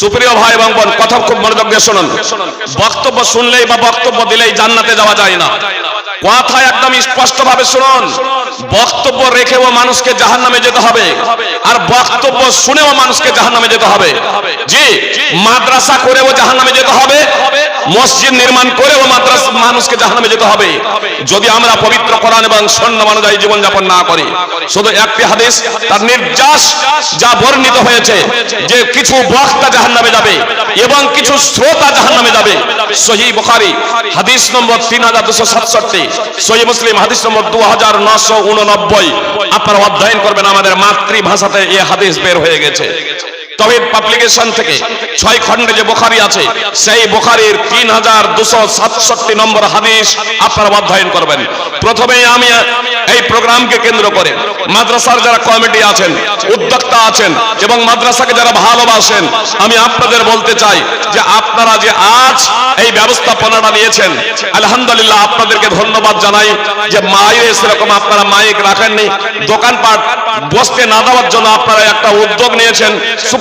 সুপ্রিয় ভাই এবং বোন, কথা খুব মনোযোগ দিয়ে শুনুন। বক্তব্য শুনলেই বা বক্তব্য দিলেই জান্নাতে যাওয়া যায় না। কথা একদম স্পষ্ট ভাবে শুনুন। বক্তব্য রেখেও মানুষকে জাহান নামে যেতে হবে। আর বক্তব্য শুনেও মানুষকে জাহান নামে যেতে হবে। জি, মাদ্রাসা করেও জাহান নামে যেতে হবে। মসজিদ নির্মাণ করেও মাদ্রাসা, মানুষকে জাহান নামে যেতে হবে। যদি আমরা পবিত্র কোরআন এবং সৈন্য অনুযায়ী জীবনযাপন না করি, শুধু একটি হাদিস, তার নির্যাস যা বর্ণিত হয়েছে, যে কিছু বক্তা জাহান নামে যাবে এবং কিছু শ্রোতা জাহান নামে যাবে। সহি বুখারী, হাদিস নম্বর তিন হাজার দুশো সাতষট্টি। সহি মুসলিম, হাদিস নম্বর দু হাজার নশো উননব্বই। আপনারা অধ্যয়ন করবেন, আমাদের মাতৃভাষাতে এই হাদিস বের হয়ে গেছে। তহিদ পাবলিকেশন থেকে ছয় খণ্ডে যে বোখারি আছে, সেই বোখারির তিন হাজার দুশো সাতষট্টি নম্বর হাদিস আপনারা অধ্যয়ন করবেন। প্রথমে আমি এই প্রোগ্রামকে কেন্দ্র করে মাদ্রাসার যারা কমিটি আছেন, উদ্যোক্তা আছেন এবং মাদ্রাসাকে যারা ভালোবাসেন, আমি আপনাদের বলতে চাই যে আপনারা যে আজ এই ব্যবস্থাপনাটা নিয়েছেন, আলহামদুলিল্লাহ আপনাদেরকে ধন্যবাদ জানাই যে মায়ের সেরকম আপনারা মাইক রাখেননি, দোকানপাট বসতে না দেওয়ার জন্য আপনারা একটা উদ্যোগ নিয়েছেন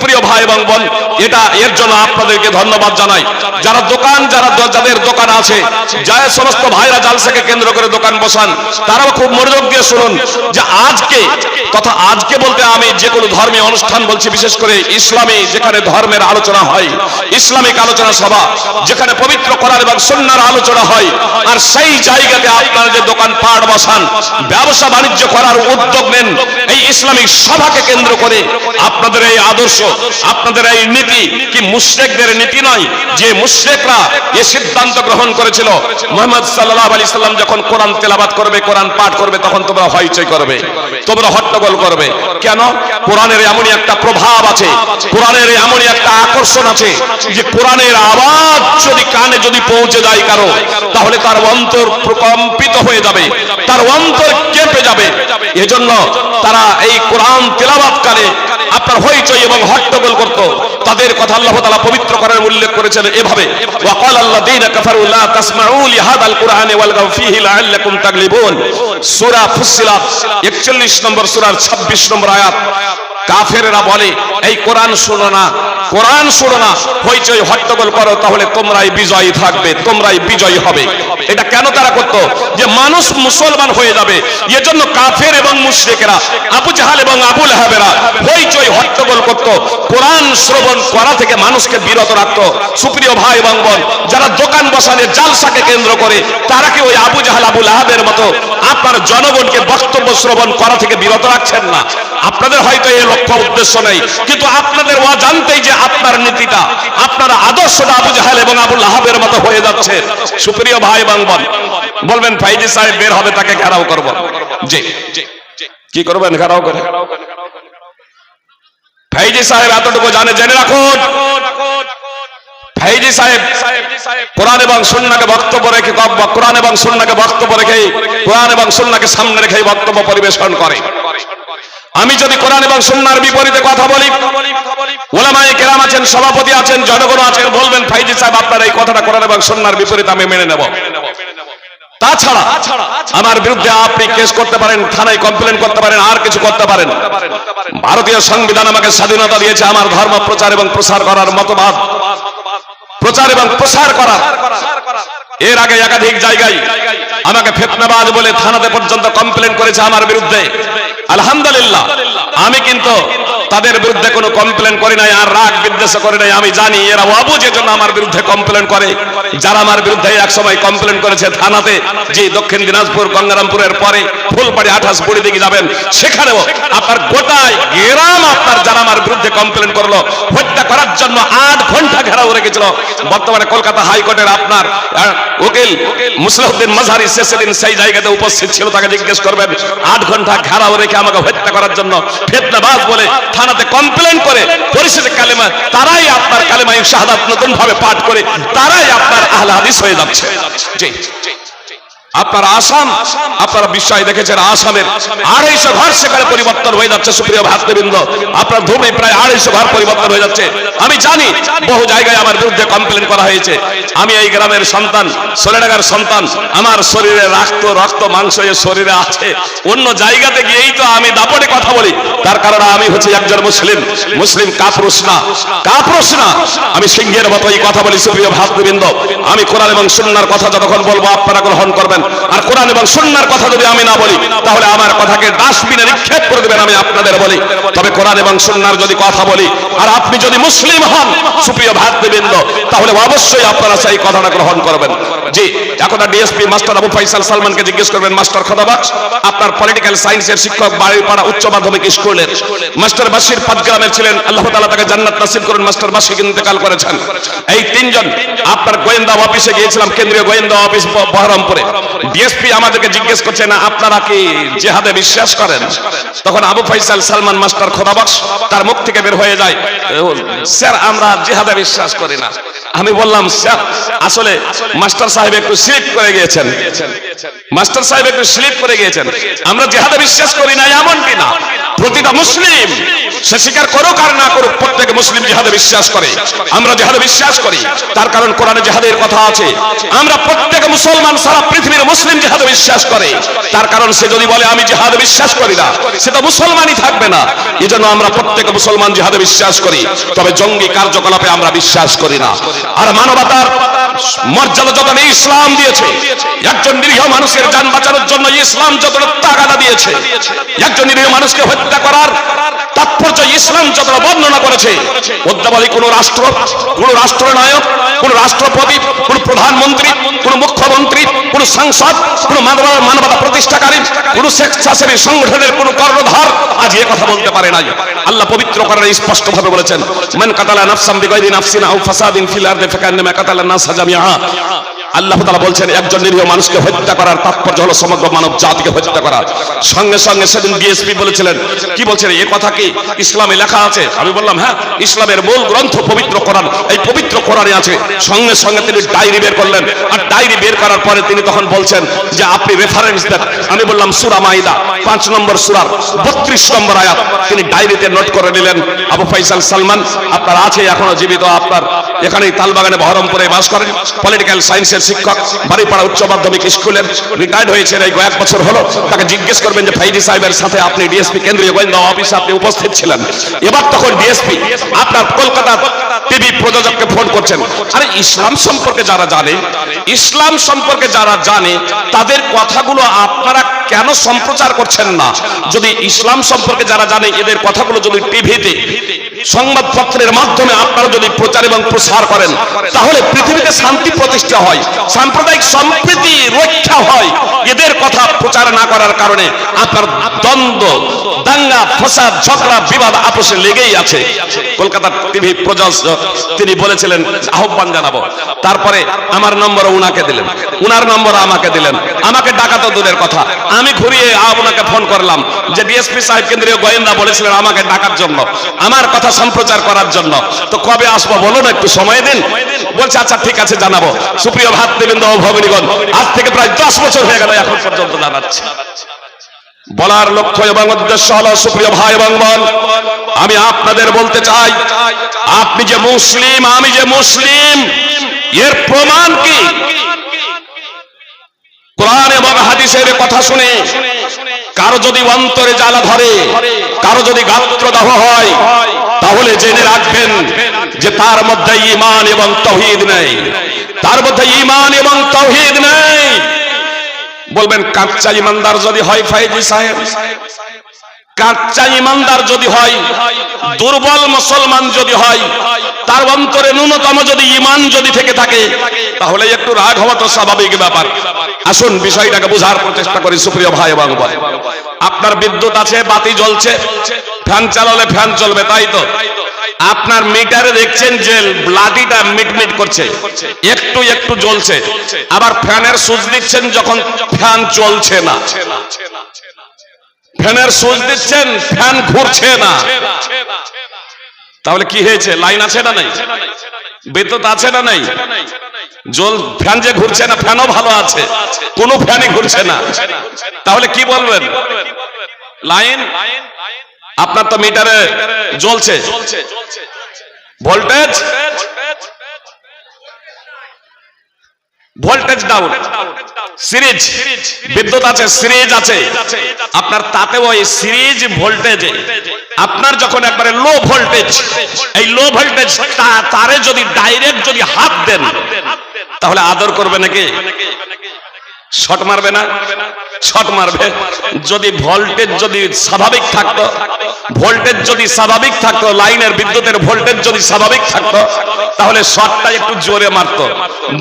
সুপ্রিয় ভাই এবং বোন, এটা এর জন্য আপনাদেরকে ধন্যবাদ জানাই। যারা দোকান, যারা যাদের দোকান আছে যা সমস্ত ভাইরা জালসাকে কেন্দ্র করে দোকান বসান, তারাও খুব মনোযোগ দিয়ে শুনুন যে আজকে, তথা আজকে বলতে আমি যে কোনো ধর্মীয় অনুষ্ঠান বলছি, বিশেষ করে ইসলামী, যেখানে ধর্মের আলোচনা হয়, ইসলামিক আলোচনা সভা, যেখানে পবিত্র করার এবং সন্ন্যার আলোচনা হয়, আর সেই জায়গাতে আপনারা যে দোকান পাট বসান ব্যবসা বাণিজ্য করার উদ্যোগ নেন এই ইসলামিক সভাকে কেন্দ্র করে আপনাদের এই আদর্শ, আপনাদের এই নীতি কি মুশরিকদের নীতি নয়? যে মুশরিকরা এ সিদ্ধান্ত গ্রহণ করেছিল, মোহাম্মদ সাল্লাহ আলাইহি সাল্লাম যখন কোরআন তেলাবাদ করবে, কোরআন পাঠ করবে, তখন তোমরা হইচই করবে, তোমরা হট্টগোল করবে। কেন? কোরআনের এমনই একটা প্রভাব আছে, কোরআনের এমনই একটা আকর্ষণ আছে যে কোরআনের আওয়াজ যদি কানে যদি পৌঁছে যায় কারও, তাহলে তার অন্তর প্রকম্পিত হয়ে যাবে, তার অন্তর কেঁপে যাবে। এজন্য তারা এই কোরআন তেলাওয়াতকালে আপনার হইচই এবং হট্টগোল করত। তাদের কথা আল্লাহ তাআলা পবিত্র করার উল্লেখ করেছেন এভাবে। ওয়াকাল আল্লাযীনা কাফারু লা তাসমাউ লিহাদাল কুরআনি ওয়ালগাউ ফীহি লাআল্লাকুম তাগলিবুন। সূরা ফুসসিলাত 41 নম্বর সুরার 26 নম্বর আয়াত। কাফেরেরা বলে, এই কোরআন শোনো না, কোরআন শোনো না, হইচই হট্টগোল করো, তাহলে তোমরাই বিজয়ী থাকবে, তোমরাই বিজয়ী হবে। এটা কেন তারা করত? যে মানুষ মুসলমান হয়ে যাবে, এজন্য কাফের এবং মুশরিকেরা, আবু জাহাল এবং আবু লাহাবেরা হইচই হট্টগোল করত, কোরআন শ্রবণ করা থেকে মানুষকে বিরত রাখতো। সুপ্রিয় ভাই এবং বোন, যারা দোকান বসানে জালসাকে কেন্দ্র করে, তারা কি ওই আবু জাহাল আবুল লাহাবের মতো আপনার জনগণকে বক্তব্য শ্রবণ করা থেকে বিরত রাখছেন না? আপনাদের হয়তো এই লক্ষ্য উদ্দেশ্য নেই, কিন্তু আপনাদের অজান্তেই যে আপনার নীতিটা, আপনার আদর্শটা আবু জাহাল এবং আবু লাহাবের মতো হয়ে যাচ্ছে। সুপ্রিয় ভাই এবং বোন বলবেন ফাইজি সাহেব বের হবে, তাকে ঘেরাও করব। জি। কি করবেন? ঘেরাও করে। ফাইজি সাহেব এতটুকু জানে, জেনে রাখুন। ফাইজি সাহেব, কোরআন এবং সুন্নাকে বক্তব্য রেখে কোরআন এবং সুন্নাকে বক্তব্য রেখে কোরআন এবং সুন্নাকে সামনে রেখে বক্তব্য পরিবেশন করে। আমি যদি কোরআন এবং সুন্নার বিপরীতে কথা বলি, ওলামায়ে কেরাম আছেন, সভাপতি আছেন, জনগণ আছেন, বলবেন, ফাইজি সাহেব, আপনার এই কথাটা কোরআন এবং সুন্নার বিপরীতে আমি মেনে নেব। তাছাড়া আমার বিরুদ্ধে আপনি কেস করতে পারেন, থানায় কমপ্লেন করতে পারেন, আর কিছু করতে পারেন। ভারতীয় সংবিধান আমাকে স্বাধীনতা দিয়েছে, আমার ধর্ম প্রচার এবং প্রসার করার মতবাদ। প্রচার এবং প্রসার করা। এর আগে একাধিক জায়গায় আমাকে ফেতনাবাজ বলে থানাতে পর্যন্ত কমপ্লেন করেছে আমার বিরুদ্ধে। আলহামদুলিল্লাহ। আমি কিন্তু তাদের বিরুদ্ধে কোনো কমপ্লেন করি নাই, আর রাগ বিদ্বেষ করে নাই, আমি জানি এরা অবুঝের জন্য আমার বিরুদ্ধে কমপ্লেন করে। যারা আমার বিরুদ্ধে এক সময় কমপ্লেন করেছে থানাতে, যে দক্ষিণ দিনাজপুর, গঙ্গারামপুরের পরে ফুলবাড়ি আঠাশ বুড়ি দিকে যাবেন, সেখানেও আপনার গোটায় গ্রাম আপনার যারা আমার বিরুদ্ধে কমপ্লেন করল, হত্যা করার জন্য আট ঘণ্টা ঘেরাও রেখেছিল। বর্তমানে কলকাতা হাইকোর্টের আপনার উকিল মুসলিউদ্দিন মাঝারি সেদিন সেই জায়গাতে উপস্থিত ছিল, তাকে জিজ্ঞেস করবেন, আট ঘণ্টা ঘেরাও রেখে আমাকে হত্যা করার জন্য ফেতনাবাজ বলে থানাতে কমপ্লেন করে, পরিশেষে কালেমা, তারাই আপনার কালেমা শাহাদ নতুন ভাবে পাঠ করে, তারাই আপনার আহলে হাদিস হয়ে যাচ্ছে। জি। আপনার আসাম, আপনারা বিশ্বাস দেখেছেন আসামের আড়াইশো ঘর সেখানে পরিবর্তন হয়ে যাচ্ছে, সুপ্রিয় ভাতৃবৃন্দ। আপনার ধুবড়ি প্রায় আড়াইশো ঘর পরিবর্তন হয়ে যাচ্ছে। আমি জানি বহু জায়গায় আমার বিরুদ্ধে কমপ্লেন করা হয়েছে। আমি এই গ্রামের সন্তান সোলেডাগার সন্তান। আমার শরীরে রক্ত রক্ত, মাংস এ শরীরে আছে। অন্য জায়গাতে গিয়েই তো আমি দাপটে কথা বলি। তার কারণে আমি হচ্ছে একজন মুসলিম। মুসলিম কাপুরুষ না। কাপুরুষ না। আমি সিংহের মতো এই কথা বলি, সুপ্রিয় ভাতৃবৃন্দ। আমি কোরআন এবং সুন্নার কথা যতক্ষণ বলব, আপনারা গ্রহণ করবেন। আর কোরআন এবং সন্ন্যার কথা যদি আমি না বলি, তাহলে আমার কথাকে ডাস্টবিনে নিক্ষেপ করে দেবেন আমি আপনাদের বলি। তবে কোরআন এবং সন্ন্যার যদি কথা বলি, আর আপনি যদি মুসলিম হন, সুপ্রিয় ভাতৃবৃন্দ, তাহলে অবশ্যই আপনারা সেই কথাটা গ্রহণ করবেন। জি, এখন ডিএসপি মাস্টার আবু ফাইসাল সালমানকে জিজ্ঞেস করবেন মাস্টার আপনার পলিটিক্যাল সায়েন্সের শিক্ষক বাড়িপাড়া উচ্চ মাধ্যমিক স্কুলের মাস্টার বাসির ছিলেন, আল্লাহ তাকে জান্নাত নসিব করুন, মাস্টার বাসি ইন্তেকাল করেছেন। এই তিনজন, আপনার গোয়েন্দা অফিসে গিয়েছিলাম, কেন্দ্রীয় গোয়েন্দা অফিস বহরমপুরে। ডিএসপি আমাদেরকে জিজ্ঞেস আপনারা কি জেহাদে বিশ্বাস করেন? তখন আবু ফাইসাল সালমান, মাস্টার খোদাবাক্স তার মুখ থেকে বের হয়ে যায়। স্যার, আমরা জেহাদে বিশ্বাস করি না। আমি বললাম, স্যার, আসলে মাস্টার সাহেব একটু স্লিপ করে গিয়েছেন। মাস্টার সাহেব একটু স্লিপ করে গিয়েছেন। আমরা জেহাদে বিশ্বাস করি না, এমনটি না। প্রতিটা মুসলিম সে স্বীকার করুক আর না করুক, প্রত্যেক মুসলিম জেহাদে বিশ্বাস করে। আমরা জেহাদে বিশ্বাস করি। তার কারণ কোরআনে জেহাদের কথা আছে। আমরা প্রত্যেক মুসলমান সারা পৃথিবীর মুসলিম জেহাদে বিশ্বাস করে। তার কারণ সে যদি বলে, আমি জেহাদে বিশ্বাস করি না, সে তো মুসলমানই থাকবে না। এজন্য আমরা প্রত্যেক মুসলমান জেহাদে বিশ্বাস করি। তবে জঙ্গি কার্যকলাপে আমরা বিশ্বাস করি না। আর মানবতার মর্যাদা যত ইসলাম দিয়েছে, একজন নিরীহ মানুষের যান বাঁচানোর জন্য ইসলাম যতটা তাগাদা দিয়েছে, একজন নিরীহ মানুষকে হত্যা করার তাৎপর্য ইসলাম যতটা বর্ণনা করেছে অদ্যাবধি কোন রাষ্ট্র, কোন রাষ্ট্রনায়ক, কোন রাষ্ট্রপতি, কোন প্রধানমন্ত্রী, কোন মুখ্যমন্ত্রী, কোন সাংসদ, কোন মানবতা প্রতিষ্ঠাকারী, কোন স্বেচ্ছাসেবী সংগঠনের কোন কর্ণধার আজ এ কথা বলতে পারে নাই। আল্লাহ পবিত্র করার স্পষ্ট ভাবে বলেছেন, মান কাতালা নাফসাম বিগাইরি নাফসিন আও ফাসাদিন ফিল আরদি ফাকান্নামা কাতালা নাস জামিআ আল্লাহ তাআলা বলছেন, একজন নিরীহ মানুষকে হত্যা করার তাৎপর্য হলো সমগ্র মানব জাতিকে হত্যা করা। সঙ্গে সঙ্গে সেদিন ডিএসপি বলেছিলেন, কি বলছেন এই কথা কি ইসলামে লেখা আছে? আমি বললাম হ্যাঁ ইসলামের মূল গ্রন্থ পবিত্র কোরআন, এই পবিত্র কোরআনে আছে। সঙ্গে সঙ্গে তিনি ডায়েরি বের করলেন, আর ডায়েরি বের করার পরে তিনি তখন বলছেন যে, আপনি রেফারেন্স দেন। আমি বললাম, সূরা মাইদা পাঁচ নম্বর সূরার 32 নম্বর আয়াত। তিনি ডায়েরিতে নোট করে নিলেন, আবু ফাইসাল সালমান, আপনার আছে এখনও জীবিত, আপনার এখানেই তালবাগানে বহরমপুরে বাস করেন। পলিটিক্যাল সায়েন্সের শিক্ষক বাড়িপাড়া উচ্চ মাধ্যমিক স্কুলের রিটায়ার্ড হয়েছেন। এই কয়েক বছর হলো। তাকে জিজ্ঞেস করবেন যে, ফাইজি সাহেবের সাথে আপনি ডিএসপি কেন্দ্রীয় গোয়েন্দা অফিসে আপনি উপস্থিত ছিলেন? এবার তখন ডিএসপি আপনার কলকাতা টিভি প্রযোজককে ফোন করছেন। আরে, ইসলাম সম্পর্কে যারা জানে, ইসলাম সম্পর্কে যারা জানে, তাদের কথাগুলো আপনারা কেন সম্প্রচার করছেন না? যদি ইসলাম সম্পর্কে যারা জানে, এদের কথাগুলো যদি টিভিতে সংবাদপত্রের মাধ্যমে আপনারা যদি প্রচার এবং প্রসার করেন, তাহলে পৃথিবীতে শান্তি প্রতিষ্ঠা হয়, সাম্প্রদায়িক সম্প্রীতি রক্ষা হয়। এদের কথা প্রচার না করার কারণে আপনার দ্বন্দ্ব, দাঙ্গা, ফসাদ, ঝগড়া, বিবাদ আপোষে লেগেই আছে। কলকাতার টিভি প্রযোজক তিনি বলেছিলেন, আহ্বান জানাব। তারপরে আমার নম্বর উনাকে দিলেন। উনার নম্বর আমাকে দিলেন। আমাকে ডাকা তো দূরের কথা। আমি ঘুরিয়ে আপনাকে ফোন করলাম যে, ডিএসপি সাহেব কেন্দ্রীয় গোয়েন্দা বলেছিলেন আমাকে ডাকার জন্য। আমার কথা সম্প্রচার করার জন্য। তো কবে আসব বলুন একটু সময় দিন? বলছে আচ্ছা ঠিক আছে, জানাব। সুপ্রিয় ভাতৃবৃন্দ ও ভগিনীগণ, আজ থেকে প্রায় দশ বছর হয়ে গেল এখন পর্যন্ত জানাচ্ছি। বলার লক্ষ্য এবং উদ্দেশ্য হলো, সুপ্রিয় ভাই এবং বোন, আমি আপনাদের বলতে চাই, আপনি যে মুসলিম, আমি যে মুসলিম, এর প্রমাণ কি? কোরআন এবং হাদিসের কথা শুনে কারও যদি অন্তরে জ্বালা ধরে, কারও যদি গাত্রদাহ হয় তাহলে জেনে রাখবেন যে তার মধ্যে ইমান এবং তহিদ নেই। তার মধ্যে ইমান এবং তৌহিদ নেই। বলবেন কাচ্চা ইমানদার যদি হয় ফাইজি সাহেব? কাচ্চা ইমানদার যদি হয়, দুর্বল মুসলমান যদি হয়, তার অন্তরে ন্যূনতম যদি ইমান যদি থেকে থাকে, তাহলে একটু রাগ হওয়া তো স্বাভাবিক ব্যাপার। আসুন, বিষয়টাকে বোঝার প্রচেষ্টা করি সুপ্রিয় ভাই এবং আপনার বিদ্যুৎ আছে, বাতি জ্বলছে। ফ্যান চালালে ফ্যান চলবে, তাই তো? আপনার মিটারে দেখছেন যে লাদিটা মিটমিট করছে, একটু একটু জ্বলছে, আবার ফ্যানের সুইচ দিচ্ছেন যখন ফ্যান চলছে না। ফ্যানের সুইচ দিচ্ছেন, ফ্যান ঘুরছে না। তাহলে কি হয়েছে? লাইন আছে না নাই? বিদ্যুৎ আছে না নাই? জল ফ্যান যে ঘুরছে না, ফ্যানও ভালো আছে। কোনো ফ্যানই ঘুরছে না। তাহলে কি বলবেন? লাইন? আপনার তো মিটারে জ্বলছে। ভোল্টেজ? Voltage down series. বিদ্যুৎ আছে, সিরিজ আছে। আপনার তাতে ওই সিরিজ ভোল্টেজে। আপনার যখন একবারে লো ভোল্টেজ এই লো ভোল্টেজ তারে যদি ডাইরেক্ট যদি হাত দেন, তাহলে আদর করবে নাকি? শট মারবে না, শট মারবে। যদি ভোল্টেজ যদি স্বাভাবিক থাকতো, ভোল্টেজ যদি স্বাভাবিক থাকতো, লাইনের বিদ্যুতের ভোল্টেজ যদি স্বাভাবিক থাকতো, তাহলে শটটা একটু জোরে মারতো।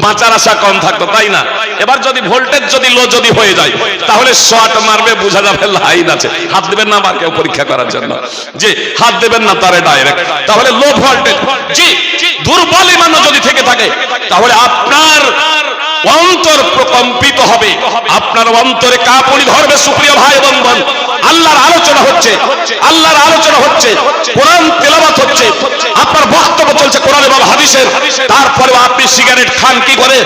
বাঁচার আশা কম থাকতো, তাই না? এবার যদি ভোল্টেজ যদি লো যদি হয়ে যায়, তাহলে শট মারবে, বোঝা যাবে লাইন আছে। হাত দেবেন না আমার পরীক্ষা করার জন্য। জি, হাত দেবেন না তারে ডাইরেক্ট তাহলে লো ভোল্টেজ। জি, দুর্বল ইমান যদি থেকে থাকে, তাহলে আপনার অন্তর প্রকম্পিত হবে। আপনার অন্তরে কাঁপুনি ধরবে সুপ্রিয় ভাই এবং বোন আল্লাহর আলোচনা হচ্ছে। আল্লাহর আলোচনা হচ্ছে। কোরআন তেলাবাত হচ্ছে। আপনার বক্তব্য চলছে কোরআন এবং হাদিসের। তারপরে আপনি সিগারেট খান কি করে?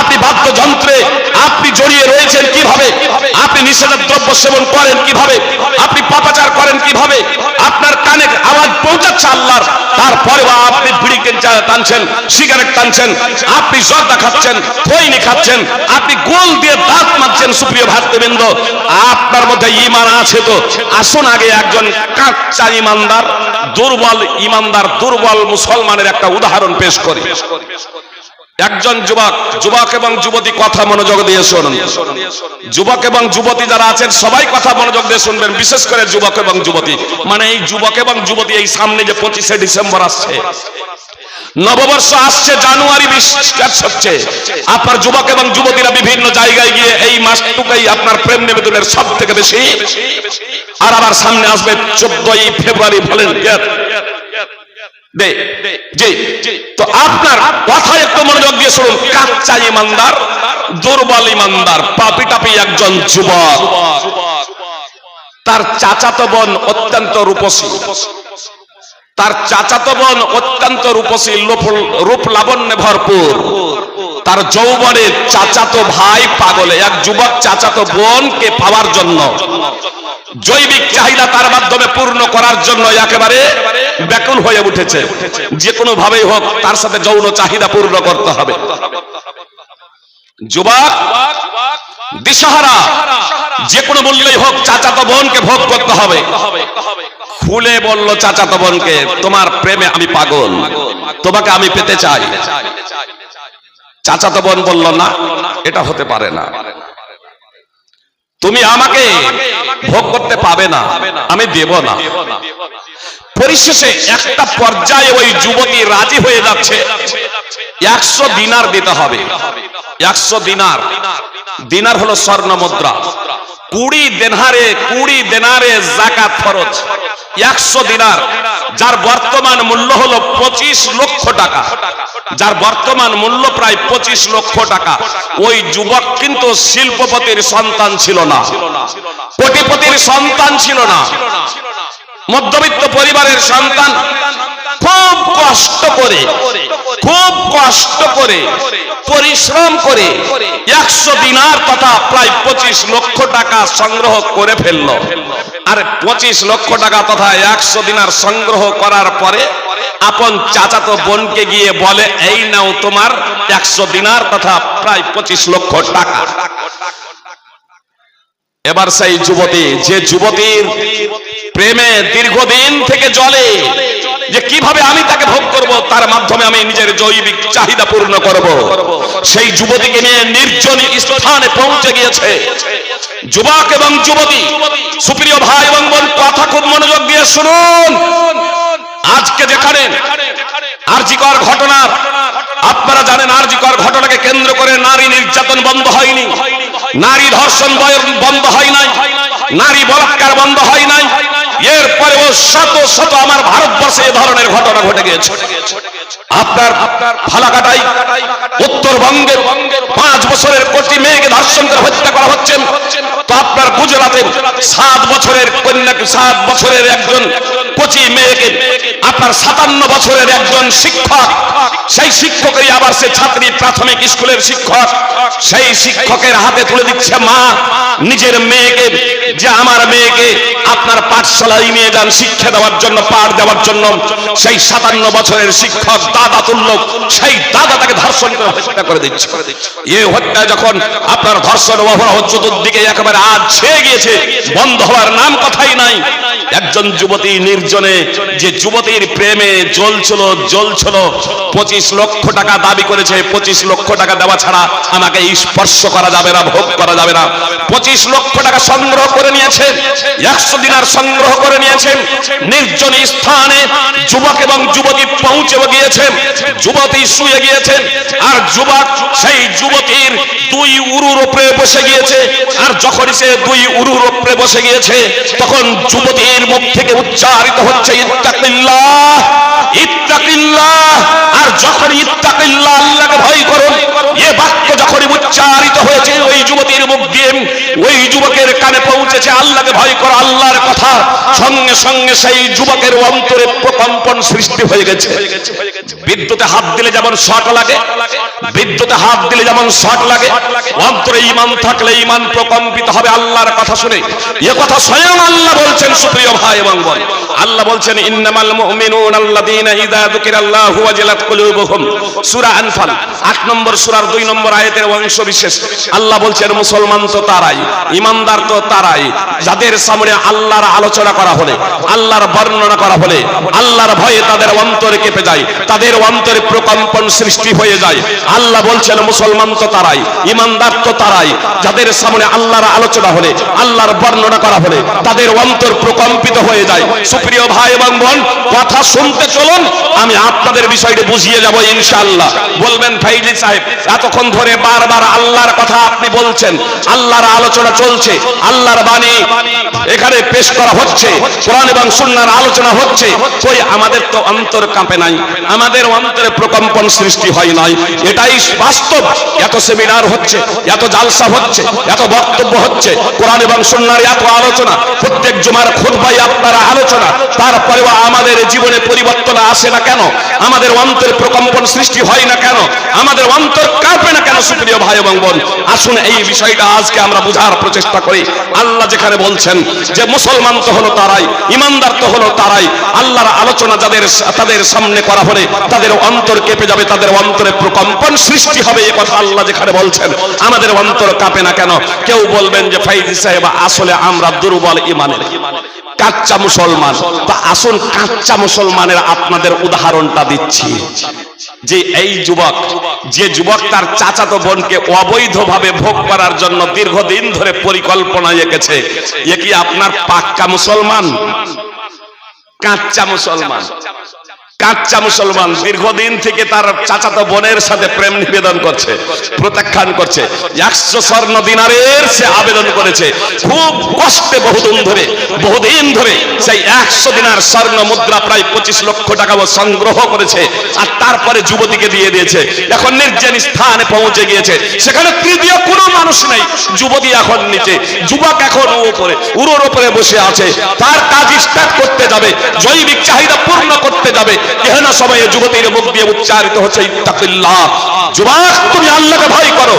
আপনি বাদ্যযন্ত্রে আপনি জড়িয়ে রয়েছেন কীভাবে? আপনি নিষেধের দ্রব্য সেবন করেন কীভাবে? আপনি পাপাচার করেন কীভাবে? পৌঁছাচ্ছে আল্লাহর। তারপরে আপনি বিড়ি টানছেন, সিগারেট টানছেন, আপনি জর্দা খাচ্ছেন থইনি খাচ্ছেন, আপনি গোল দিয়ে দাঁত মারছেন সুপ্রিয় ভাতৃবৃন্দ। আপনার মধ্যে ইমান আছে তো? আসুন আগে একজন কাঁচা ইমানদার দুর্বল ইমানদার দুর্বল মুসলমানের একটা উদাহরণ পেশ করি। একজন যুবক যুবক এবং যুবতী কথা মনোযোগ দিয়ে শুনুন। যুবক এবং যুবতী যারা আছেন, সবাই কথা মনোযোগ দিয়ে শুনবেন, বিশেষ করে যুবক এবং যুবতী। মানে এই যুবক এবং যুবতী, এই সামনে যে পঁচিশে ডিসেম্বর আসছে, নববর্ষ আসছে, জানুয়ারি বিশ্বাস হচ্ছে। আপনার যুবক এবং যুবতীরা বিভিন্ন জায়গায় গিয়ে এই মাসটুকাই আপনার প্রেম নিবেদনের সব থেকে বেশি। আর আবার সামনে আসবে চোদ্দই ফেব্রুয়ারি বলেন তো আপনার কথা একটু মনোযোগ দিয়ে শুনুন কাচ্চা ইমানদার দুর্বল ইমানদার, পাপি টাপি একজন যুবক। তার চাচাতো বোন অত্যন্ত রূপসী। তার চাচাতো বোন অত্যন্ত রূপসী রূপ লাবণ্যে ভরপুর। তার যৌবনের চাচাতো ভাই পাগলে, এক যুবক চাচাতো বোনকে পাওয়ার জন্য, জৈবিক চাহিদা তার মাধ্যমে পূর্ণ করার জন্য একেবারে ব্যাকুল হয়ে উঠেছে। যে কোনো ভাবেই হোক তার সাথে যৌন চাহিদা পূর্ণ করতে হবে। যুবক, দিশাহারা, যে কোনো মূল্যেই হোক চাচাতো বোনকে ভোগ করতে হবে। খুলে বলল চাচাতো বোনকে, তোমার প্রেমে আমি পাগল। তোমাকে আমি পেতে চাই। চাচাতো বোন বলল, না, এটা হতে পারে না। তুমি আমাকে ভোগ করতে পাবে না, আমি দেব না। পরিশেষে একটা পর্যায়ে ওই যুবতী রাজি হয়ে যাচ্ছে। একশো দিনার দিতে হবে। একশো দিনার। দিনার হলো স্বর্ণ মুদ্রা। কুড়ি দেনারে কুড়ি দেনারে জাকাত খরচ। একশো দিনার, যার বর্তমান মূল্য হলো পঁচিশ লক্ষ টাকা। যার বর্তমান মূল্য প্রায় পঁচিশ লক্ষ টাকা। ওই যুবক কিন্তু শিল্পপতির সন্তান ছিল না। কোটিপতির সন্তান ছিল না। মধ্যবিত্ত পরিবারের সন্তান খুব কষ্ট করে, খুব কষ্ট করে, পরিশ্রম করে একশো দিনার তথা প্রায় পঁচিশ লক্ষ টাকা সংগ্রহ করে ফেলল। আর পঁচিশ লক্ষ টাকা তথা একশো দিনার সংগ্রহ করার পরে আপন চাচাতো বোনকে গিয়ে বলে, এই নাও তোমার একশো দিনার তথা প্রায় পঁচিশ লক্ষ টাকা। এবার সেই যুবতী, যে যুবতীর প্রেমে দীর্ঘদিন থেকে জলে যে কীভাবে আমি তাকে ভোগ করব, তার মাধ্যমে আমি নিজের জৈবিক চাহিদা পূর্ণ করব। সেই যুবতীকে নিয়ে নির্জন স্থানে পৌঁছে গিয়েছে। যুবক এবং যুবতী, সুপ্রিয় ভাই এবং বোন, কথা খুব মনোযোগ দিয়ে শুনুন। আজকে যেখানে আরজিকর ঘটনার আপনারা জানেন আরজিকর ঘটনাকে কেন্দ্র করে নারী নির্যাতন বন্ধ হয়নি। নারী ধর্ষণ বন্ধ হয় নাই। নারী বলাৎকার বন্ধ হয় নাই। এরপরেও শত শত আমার ভারতবর্ষে এ ধরনের ঘটনা ঘটে গিয়েছে। আপনার ফালাকাটাই উত্তরবঙ্গের পাঁচ বছরের কোটি মেয়েকে ধর্ষণ করে হত্যা করা হচ্ছে। তো আপনার গুজরাটে সাত বছরের কন্যাকে সাত বছরের একজন কচি মেয়েকে আপনার সাতান্ন বছরের একজন শিক্ষক, সেই শিক্ষকেরই আবার সে ছাত্রী প্রাথমিক স্কুলের শিক্ষক, সেই শিক্ষকের হাতে তুলে দিচ্ছে মা, নিজের মেয়েকে, যে আমার মেয়েকে আপনার পাঠশালায় নিয়ে যান শিক্ষা দেওয়ার জন্য, পাঠ দেওয়ার জন্য। সেই সাতান্ন বছরের শিক্ষক দাদা তুল্য সেই দাদা তাকে ধর্ষণ করে হত্যা করে দিচ্ছে। এ হত্যা যখন আপনার ধর্ষণ অপরাহ চতুর্দিকে একেবারে আজ ছেয়ে গিয়েছে, বন্ধ হওয়ার নাম কথাই নাই। একজন যুবতী নির্জনে, যে যুবতীর প্রেমে জ্বলছিল জ্বলছিল, পঁচিশ লক্ষ টাকা দাবি করেছে, পঁচিশ লক্ষ টাকা দেওয়া ছাড়া আমাকে স্পর্শ করা যাবে না, ভোগ করা যাবে না। পঁচিশ লক্ষ টাকা সংগ্রহ করে নিয়েছে, একশো দিনার সংগ্রহ করে নিয়েছেন। নির্জন স্থানে যুবক এবং যুবতী পৌঁছে গিয়েছে যুবতী শুয়ে গিয়েছেন। আর যুবক সেই যুবতীর দুই উরুর উপরে বসে গিয়েছে। আর যখন সে দুই উরুর উপরে বসে গিয়েছে, তখন যুবতীর মুখ থেকে উচ্চারিত হচ্ছে, ইত্তাকিল্লাহ ইত্তাকিল্লাহ। আর যখন ইত্তাকিল্লাহ, আল্লাহকে ভয় করুন, এ বাক্য উচ্চারিত হয়েছে ওই যুবতীর মুখ দিয়ে। ওই যুবকের কানে পৌঁছেছে আল্লাহকে ভয় করো, আল্লাহর কথা। সঙ্গে সঙ্গে সেই যুবকের অন্তরে প্রকম্পন সৃষ্টি হয়ে গেছে। বিদ্যুতে হাত দিলে যেমন শট লাগে, বিদ্যুতে হাত দিলে যেমন শট লাগে, অন্তরে ইমান থাকলে ইমান প্রকম্পিত হবে আল্লাহর কথা শুনে। এ কথা স্বয়ং আল্লাহ বলছেন, সুপ্রিয় ভাই এবং বোন। আল্লাহ বলছেন, ইন্নামাল মুমিনুন আল্লাযীনা ইযা যুকিরাল্লাহু ওয়াজিলাত কুলুবুহুম। সূরা আনফাল 8 নম্বর সূরার 2 নম্বর আয়াতের অংশ বিশেষ আল্লাহ বলছেন, মুসলমান তো তারাই, ইমানদার তো তারাই, যাদের সামনে আল্লাহর আলোচনা করা হলে, আল্লাহর বর্ণনা করা হলে, আল্লাহর ভয়ে তাদের অন্তরে কেঁপে যায়, তাদের অন্তরে প্রকম্পন সৃষ্টি হয়ে যায়। আল্লাহ বলছেন, মুসলমান তো তারাই, ইমানদার তো তারাই, যাদের সামনে আল্লাহর আলোচনা হলে, আল্লাহর বর্ণনা করা হলে, তাদের অন্তর প্রকম্পিত হয়ে যায়। সুপ্রিয় ভাই এবং বোন, কথা শুনতে চলুন, আমি আপনাদের বিষয়টি বুঝিয়ে যাব ইনশাআল্লাহ। বলবেন ফাইজি সাহেব, এতক্ষণ ধরে বারবার আল্লাহর কথা আপনি বলছেন, আল্লাহর আলোচনা চলছে, আল্লাহর বাণী এখানে পেশ করা হচ্ছে, কোরআন এবং সুন্নাহর আলোচনা হচ্ছে, কই আমাদের তো অন্তর কাঁপে নাই, আমাদের অন্তরে প্রকম্পন সৃষ্টি হয় নাই, এটাই বাস্তব, এত সেমিনার হচ্ছে, এত জালসা হচ্ছে, এত বক্তব্য হচ্ছে, কোরআন এবং সুন্নাহর এত আলোচনা, প্রত্যেক জুমার খুতবায় আপনারা আলোচনা, তারপরেও আমাদের জীবনে পরিবর্তন আসে না কেন, আমাদের অন্তরে প্রকম্পন সৃষ্টি হয় না কেন, আমাদের অন্তর কাঁপে না কেন সুপ্রিয় ভাই এবং বোন, আসুন এই বিষয়টা আজকে আমরা বোঝার প্রচেষ্টা করি। আল্লাহ যেখানে বলছেন যে মুসলমান তো হলো তারাই, ইমানদার তো হলো তারাই, আল্লাহর আলোচনা যাদের তাদের সামনে করা হলে তাদের অন্তর কেঁপে যাবে, তাদের অন্তরে প্রকম্পন সৃষ্টি হবে এ কথা আল্লাহ যেখানে বলছেন। আমাদের অন্তর কাঁপে না কেন? কেউ বলবেন যে ফাইজি সাহেব, আসলে আমরা দুর্বল ইমানের। কাচ্চা মুসলমান। তা আসুন কাচ্চা মুসলমানের আপনাদের উদাহরণটা দিচ্ছি। যে এই যুবক, যে যুবক তার চাচাতো বোনকে অবৈধভাবে ভোগ করার জন্য দীর্ঘদিন ধরে পরিকল্পনা এঁকেছে। এ কি আপনার পাক্কা মুসলমান? কাঁচা মুসলমান। কাচ্চা মুসলমান দীর্ঘদিন থেকে তার চাচাতো বোনের সাথে প্রেম নিবেদন করছে, প্রত্যাখ্যান করছে। একশো স্বর্ণ দিনারের সে আবেদন করেছে। খুব কষ্টে বহুদিন ধরে বহুদিন ধরে সেই একশো দিনার স্বর্ণ মুদ্রা প্রায় পঁচিশ লক্ষ টাকা সংগ্রহ করেছে আর তারপরে যুবতীকে দিয়ে দিয়েছে। এখন নির্জন স্থানে পৌঁছে গিয়েছে। সেখানে তৃতীয় কোনো মানুষ নেই। যুবতী এখন নিচে, যুবক এখন উপরে উড়োর উপরে বসে আছে। তার কাজ স্টার্ট করতে যাবে, জৈবিক চাহিদা পূর্ণ করতে যাবে। এহেন সময়ে যুবতীর মুখ দিয়ে উচ্চারিত হচ্ছে, ইত্তাকিল্লাহ। যুবক, তুমি আল্লাহকে ভয় করো।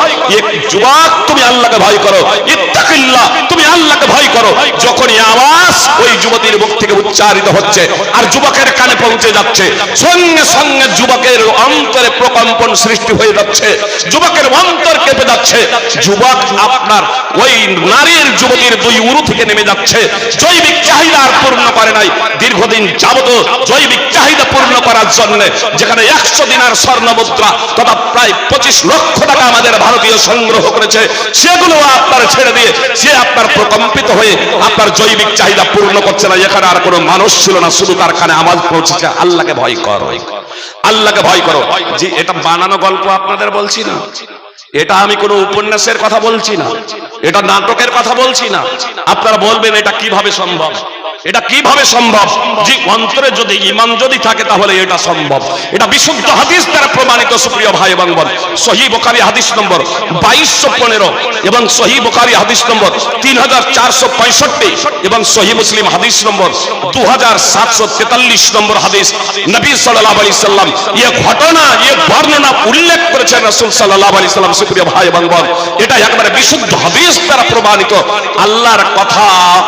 যুবক, তুমি আল্লাহকে ভয় করো। ইত্তাকিল্লাহ, তুমি আল্লাহকে ভয় করো। যখনই আওয়াজ ওই যুবতীর মুখ থেকে উচ্চারিত হচ্ছে আর যুবকের কানে পৌঁছে যাচ্ছে, সঙ্গে সঙ্গে যুবকের অন্তরে প্রকম্পন সৃষ্টি হয়ে যাচ্ছে, যুবকের অন্তর কেঁপে যাচ্ছে। যুবক আপনার ওই নারীর যুবতীর দুই উরু থেকে নেমে যাচ্ছে। জৈবিক চাহিদা আর পূর্ণ করে নাই। দীর্ঘদিন যাবত জৈবিক চাহিদা পূর্ণ করার জন্য, যেখানে একশো দিনার স্বর্ণ মুদ্রা তথা প্রায় পঁচিশ লক্ষ টাকা আমাদের ভারতীয় সংগ্রহ করেছে, সেগুলো আপনার ছেড়ে দিয়ে সে আপনার প্রকম্পিত হয়ে আপনার জৈবিক চাহিদা পূর্ণ করছে না, এখানে আর কোনো মানুষ ছিল না, শুধু তার কানে আওয়াজ পৌঁছেছে। আল্লাহকে ভয় করো। আল্লাহকে ভয় করো। যে এটা বানানো গল্প আপনাদের বলছি না। এটা আমি কোনো উপন্যাসের কথা বলছি না। এটা নাটকের কথা বলছি না। আপনারা বলবেন এটা কীভাবে সম্ভব? এটা কীভাবে সম্ভব? যে অন্তরে যদি ইমান যদি থাকে, তাহলে এটা সম্ভব। এটা বিশুদ্ধ হাদিস দ্বারা প্রমাণিত, সুপ্রিয় ভাই এবং বোন। সহি বোখারি হাদিস নম্বর বাইশশো পনেরো এবং সহি বোখারি হাদিস নম্বর তিন হাজার চারশো পঁয়ষট্টি এবং সহি মুসলিম হাদিস নম্বর দু হাজার সাতশো তেতাল্লিশ নম্বর হাদিস। নবী সাল্লাহ আলি সাল্লাম ইয়ে ঘটনা ইয়ে বর্ণনা উল্লেখ করেছেন রসুল সাল্লাহ আলি সাল্লাম, সুপ্রিয় ভাই এবং বোন। এটা একবারে বিশুদ্ধ হাদিস দ্বারা প্রমাণিত। আল্লাহর কথা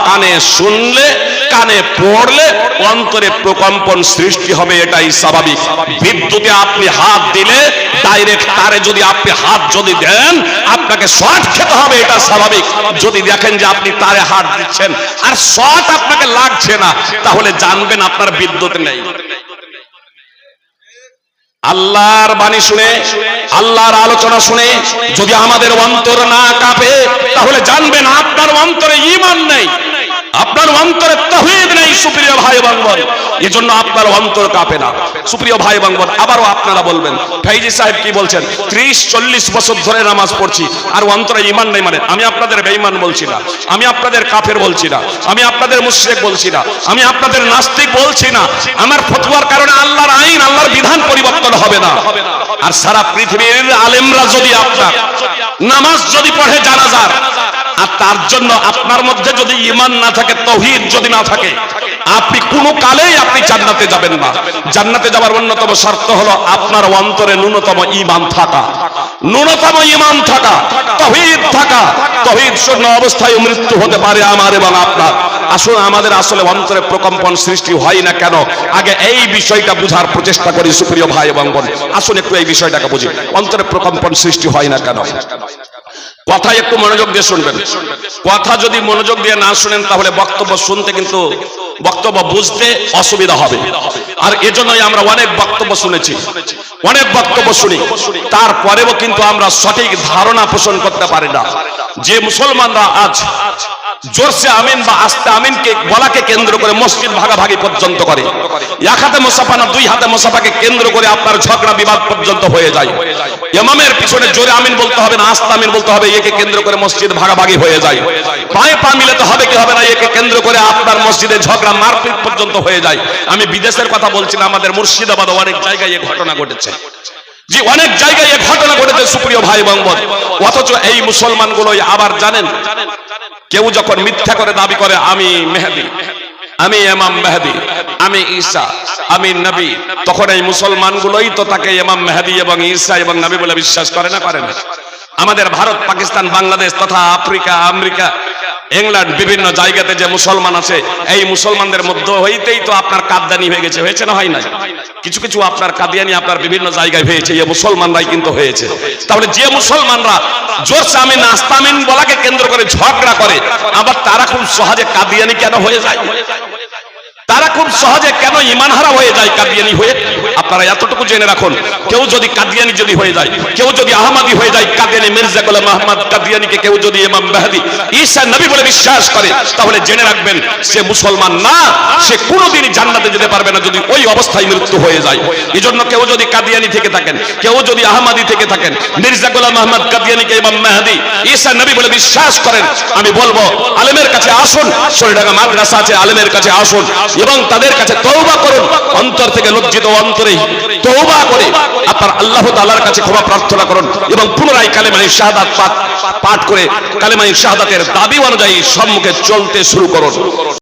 কানে শুনলে কানে পড়লে অন্তরে প্রকম্পন সৃষ্টি হবে, এটাই স্বাভাবিক। বিদ্যুতে আপনি হাত দিলে ডাইরেক্ট তারে যদি আপনি হাত যদি দেন, আপনাকে শর্ট খেতে হবে, এটা স্বাভাবিক। যদি দেখেন যে আপনি তারে হাত দিচ্ছেন, আর শর্ট আপনাকে লাগছে না, তাহলে জানবেন আপনার বিদ্যুৎ নেই। আল্লাহর বাণী শুনে, আল্লাহর আলোচনা শুনে, যদি আমাদের অন্তর না কাঁপে, তাহলে জানবেন আপনার অন্তরে ইমান নেই। আপনার অন্তরে তহিদ নেই, সুপ্রিয় ভাই এবং এই জন্য আপনার অন্তর কাঁপে না। সুপ্রিয় ভাই এবং বোন আবারও আপনারা বলবেন, ফাইজি সাহেব কি বলছেন? ত্রিশ, চল্লিশ বছর ধরে নামাজ পড়ছি, আর অন্তরে ইমান নেই মানে আমি আপনাদের বেঈমান বলছি না, আমি আপনাদের কাফের বলছি না, আমি আপনাদের মুশরিক বলছি না, আমি আপনাদের নাস্তিক বলছি না, আমার ফতোয়ার কারণে আল্লাহর আইন, আল্লাহর বিধান পরিবর্তন হবে না। আর সারা পৃথিবীর আলেমরা যদি আপনার, নামাজ যদি পড়ে জানাজার আর তার জন্য আপনার মধ্যে যদি ইমান না থাকে, তৌহিদ যদি না থাকে, আপনি কোনো কালেই আপনি জান্নাতে যাবেন না। জান্নাতে যাবার অন্যতম শর্ত হলো আপনার অন্তরে ন্যূনতম ইমান থাকা। ন্যূনতম ইমান থাকা, তৌহিদ থাকা। তৌহিদ শূন্য অবস্থায় মৃত্যু হতে পারে আমার এবং আপনার। আসলে আমাদের আসলে অন্তরে প্রকম্পন সৃষ্টি হয় না কেন? আগে এই বিষয়টা বুঝার প্রচেষ্টা করি, সুপ্রিয় ভাই এবং বোন। আসুন, একটু এই বিষয়টাকে বুঝি। অন্তরে প্রকম্পন সৃষ্টি হয় না কেন? কথা একটু মনোযোগ দিয়ে শুনবেন। কথা যদি মনোযোগ দিয়ে না শুনেন, তাহলে বক্তব্য শুনতে কিন্তু, বক্তব্য বুঝতে অসুবিধা হবে। আর এজন্যই আমরা অনেক বক্তব্য শুনেছি। অনেক বক্তব্য শুনি। তারপরেও কিন্তু আমরা সঠিক ধারণা পোষণ করতে পারি না। যে মুসলমানরা আজ জোরসে আমিন বা আস্তে আমিনকে বলাকে কেন্দ্র করে মসজিদ ভাগাভাগি পর্যন্ত করে। এক হাতে মোসাফা না, দুই হাতে মোসাফাকে কেন্দ্র করে আপনার ঝগড়া বিবাদ পর্যন্ত হয়ে যায়। ইমামের পিছনে জোরে আমিন বলতে হবে না, আস্তে আমিন বলতে হবে, একে কেন্দ্র করে মসজিদ ভাগাভাগি হয়ে যায়। পায়ে পা মিলাতে হবে কি হবে না, একে কেন্দ্র করে আপনার মসজিদে ঝগড়া মারপিট পর্যন্ত হয়ে যায়। আমি বিদেশের কথা বলছি না, আমাদের মুর্শিদাবাদ অনেক জায়গায় এই ঘটনা ঘটেছে। যে অনেক জায়গায় এই ঘটনা ঘটেছে, সুপ্রিয় ভাই বোন অথচ এই মুসলমানগুলোই আবার জানেন কেউ যখন মিথ্যা করে দাবি করে, আমি মেহেদি, আমি এমাম মেহেদি, আমি ঈসা, আমি নবী, তখন এই মুসলমানগুলোই তো তাকে এমাম মেহেদি এবং ঈসা এবং নবী বলে বিশ্বাস করে না করে না। আমাদের ভারত, পাকিস্তান, বাংলাদেশ তথা আফ্রিকা, আমেরিকা ইংল্যান্ড বিভিন্ন জায়গাতে যে মুসলমান আছে, এই মুসলমানদের মধ্য হইতেই তো আপনার কাদ্দানি হয়ে গেছে, হয়েছে না হয় না কিছু কিছু আপনার কাদিয়ানি আপনার বিভিন্ন জায়গায় হয়েছে, এই মুসলমানরাই কিন্তু হয়েছে। তাহলে যে মুসলমানরা জোরসে আমিন আস্তামিন বলাকে কেন্দ্র করে ঝগড়া করে, আবার তারা খুব সহজে কাদিয়ানি কেন হয়ে যায়? তারা খুব সহজে কেন ইমানহারা হয়ে যায় কাদিয়ানি হয়ে? আপনারা এতটুকু জেনে রাখুন, কেউ যদি কাদিয়ানি যদি হয়ে যায়, কেউ যদি আহমাদি হয়ে যায়, কাদিয়ানি মির্জা গোলাম আহমদ কাদিয়ানিকে কেউ যদি ইমাম মেহেদি, ঈসা নবী বলে বিশ্বাস করে, তাহলে জেনে রাখবেন, সে মুসলমান না, সে কোনোদিনই জান্নাতে যেতে পারবে না যদি ওই অবস্থায় মৃত্যু হয়ে যায়। এই জন্য কেউ যদি কাদিয়ানি থেকে থাকেন, কেউ যদি আহমাদি থেকে থাকেন, মির্জা গোলাম আহমদ কাদিয়ানিকে ইমাম মেহেদি, ঈসা নবী বলে বিশ্বাস করেন, আমি বলব, আলেমের কাছে আসুন শরীরডাঙ্গা মাদ্রাসা আছে, আলেমের কাছে আসুন, এবং তাদের কাছে তৌবা করুন, অন্তর থেকে লজ্জিত অন্তরে তৌবা করে আপনার আল্লাহ তাআলার কাছে ক্ষমা প্রার্থনা করুন এবং পুনরায় কালেমাই শাহাদাত পাঠ পাঠ করে কালেমাই শাহাদাতের দাবি অনুযায়ী সম্মুখে চলতে শুরু করুন।